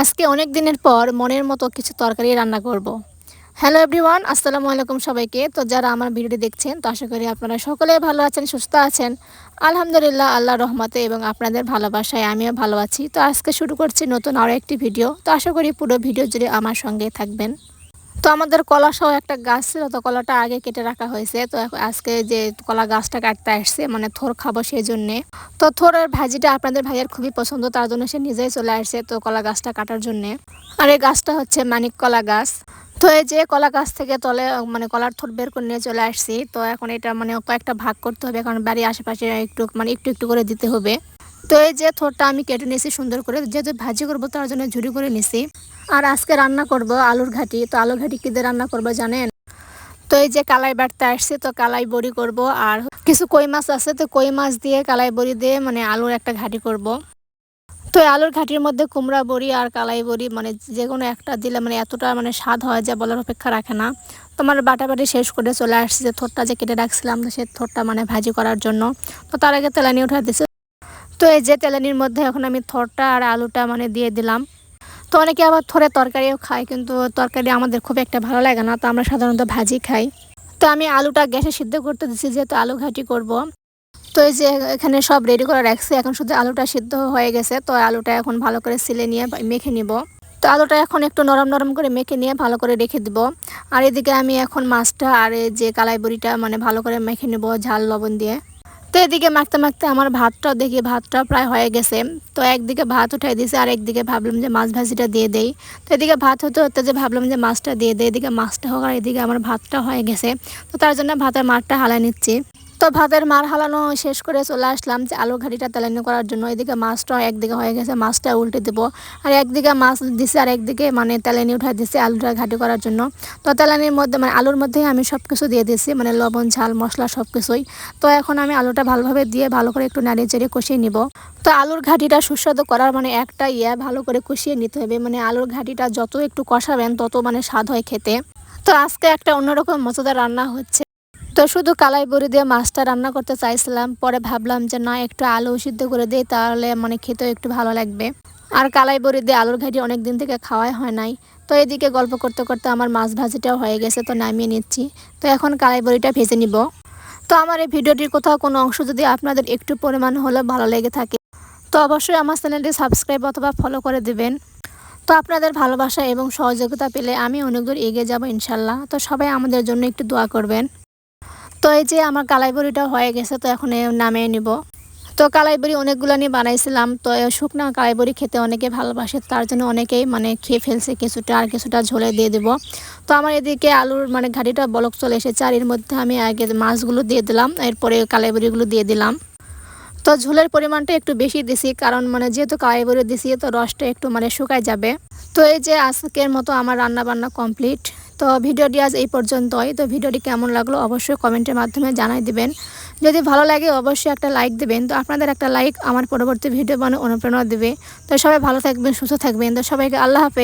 আজকে অনেক দিনের পর মনের মতো কিছু তরকারি রান্না করব। হ্যালো এভরিওয়ান আসসালামু আলাইকুম সবাইকে। তো যারা আমার ভিডিওটি দেখছেন, তো আশা করি আপনারা সকলেই ভালো আছেন, সুস্থ আছেন। আলহামদুলিল্লাহ আল্লাহ রহমতে এবং আপনাদের ভালোবাসায় আমিও ভালো আছি। তো আজকে শুরু করছি নতুন আরও একটি ভিডিও। তো আশা করি পুরো ভিডিও জুড়ে আমার সঙ্গে থাকবেন। তো আমাদের কলা সহ একটা গাছ ছিল, তো কলাটা আগে কেটে রাখা হয়েছে। তো আজকে যে কলা গাছটা কাটতে আসছে মানে থোর খাব সেই জন্যে তো থোরের ভাজিটা আপনাদের ভাইয়ের খুবই পছন্দ, তার জন্য সে নিজেই চলে আসছে তো কলা গাছটা কাটার জন্যে। আর এই গাছটা হচ্ছে মানিক কলা গাছ। তো এই যে কলা গাছ থেকে তলে মানে কলার থোর বের করে নিয়ে চলে আসছি, তো এখন এটা মানে কয়েকটা ভাগ করতে হবে, কারণ বাড়ির আশেপাশে একটু মানে একটু একটু করে দিতে হবে। তো এই যে থোরটা আমি কেটে নিয়েছি সুন্দর করে, যেহেতু ভাজি করব তার জন্য ঝুড়ি করে নিছি। আর আজকে রান্না করব আলুর ঘাটি। তো আলুর ঘাটি কী দিয়ে রান্না করব জানেন? তো এই যে কালাই বাড়তে আসছে, তো কালাই বড়ি করব। আর কিছু কই মাছ আছে, তো কই মাছ দিয়ে কালাই বড়ি দিয়ে মানে আলুর একটা ঘাটি করব। তো আলুর ঘাটির মধ্যে কুমড়া বড়ি আর কালাই বড়ি মানে যে কোনো একটা দিলে মানে এতটা মানে স্বাদ হয় যা বলার অপেক্ষা রাখে না। তোমার বাটাবাটি শেষ করে চলে আসছে যে থোরটা যে কেটে রাখছিলাম, তো সে থোরটা মানে ভাজি করার জন্য। তো তার আগে তেলানি উঠা দিছে। তো এই যে তেলানির মধ্যে এখন আমি থরটা আর আলুটা মানে দিয়ে দিলাম। তো অনেকে আবার থরে তরকারিও খায়, কিন্তু তরকারি আমাদের খুব একটা ভালো লাগে না, তো আমরা সাধারণত ভাজি খাই। তো আমি আলুটা গ্যাসে সিদ্ধ করতে দিচ্ছি যেহেতু আলু ঘাটি করব। তো এই যে এখানে সব রেডি করে রাখছি, এখন শুধু আলুটা সিদ্ধ হয়ে গেছে, তো আলুটা এখন ভালো করে সিলে নিয়ে মেখে নিব। তো আলুটা এখন একটু নরম নরম করে মেখে নিয়ে ভালো করে রেখে দিব। আর এদিকে আমি এখন মাছটা আর এই যে কালাই বড়িটা মানে ভালো করে মেখে নেব ঝাল লবণ দিয়ে। তো এদিকে মাখতে মাখতে আমার ভাতটাও দেখি, ভাতটাও প্রায় হয়ে গেছে। তো একদিকে ভাত উঠাই দিয়েছে, আর একদিকে ভাবলাম যে মাছ ভাজিটা দিয়ে দেই। তো এদিকে ভাত হতে হতে যে ভাবলাম যে মাছটা দিয়ে দেয় এদিকে মাছটা হোক আর এদিকে আমার ভাতটা হয়ে গেছে। তো তার জন্য ভাতের মাঠটা হালাই নিচ্ছি। তো ভাতের মার হালানো শেষ করে চলে আসলাম যে আলু ঘাটিটা তেলানি করার জন্য। এদিকে মাছটা একদিকে হয়ে গেছে, মাছটা উল্টে দেবো। আর একদিকে মাছ দিছে আর একদিকে মানে তেলানি উঠাই দিছে আলুটা ঘাটি করার জন্য। তো তেলানির মধ্যে মানে আলুর মধ্যেই আমি সব কিছু দিয়ে দিয়েছি মানে লবণ, ঝাল, মশলা সব কিছুই তো এখন আমি আলুটা ভালোভাবে দিয়ে ভালো করে একটু নাড়িয়ে চেড়ে কষিয়ে নিব। তো আলুর ঘাটিটা সুস্বাদু করার মানে একটা ইয়ে ভালো করে কষিয়ে নিতে হবে। মানে আলুর ঘাটিটা যত একটু কষাবেন, তত মানে স্বাদ হয় খেতে। তো আজকে একটা অন্যরকম মজাদার রান্না হচ্ছে তো শুধু কালাই বড়ি দিয়ে মাছটা রান্না করতে চাইছিলাম, পরে ভাবলাম যে না, একটু আলু সিদ্ধ করে দিই, তাহলে মানে খেতেও একটু ভালো লাগবে। আর কালাই বড়ি দিয়ে আলুর ঘাটি অনেক দিন থেকে খাওয়াই হয় নাই। তো এদিকে গল্প করতে করতে আমার মাছ ভাজিটাও হয়ে গেছে, তো নামিয়ে নিচ্ছি। তো এখন কালাই বড়িটা ভেজে নিব। তো আমার এই ভিডিওটির কোথাও কোনো অংশ যদি আপনাদের একটু পরিমাণ হলে ভালো লেগে থাকে, তো অবশ্যই আমার চ্যানেলটি সাবস্ক্রাইব অথবা ফলো করে দেবেন। তো আপনাদের ভালোবাসা এবং সহযোগিতা পেলে আমি অনেক দূর এগিয়ে যাব ইনশাল্লাহ। তো সবাই আমাদের জন্য একটু দোয়া করবেন। তো এই যে আমার কালাই বড়িটা হয়ে গেছে, তো এখন নামিয়ে নিব। তো কালাই বড়ি অনেকগুলো নিয়ে বানাইছিলাম, তো শুকনা কালাই বড়ি খেতে অনেকে ভালোবাসে, তার জন্য অনেকেই মানে খেয়ে ফেলছে কিছুটা আর কিছুটা ঝোলে দিয়ে দেবো। তো আমার এদিকে আলুর মানে ঘাটিটা বলক চলে এসেছে, আর এর মধ্যে আমি আগে মাছগুলো দিয়ে দিলাম, এরপরে কালাই বড়িগুলো দিয়ে দিলাম। তো ঝোলের পরিমাণটা একটু বেশি দিছি, কারণ মানে যেহেতু কালাই বড়ি দিছি, তো রসটা একটু মানে শুকায় যাবে। তো এই যে আজকের মতো আমার রান্না বান্না কমপ্লিট। তো ভিডিওটি আজ এই পর্যন্তই। তো ভিডিওটি কেমন লাগল অবশ্যই কমেন্টের মাধ্যমে জানাই দিবেন। যদি ভালো লাগে অবশ্যই একটা লাইক দেবেন। তো আপনাদের একটা লাইক আমার পরবর্তী ভিডিও বানানো অনুপ্রেরণা দেবে। তো সবাই ভালো থাকবেন, সুস্থ থাকবেন। তো সবাইকে আল্লাহ হাফেজ।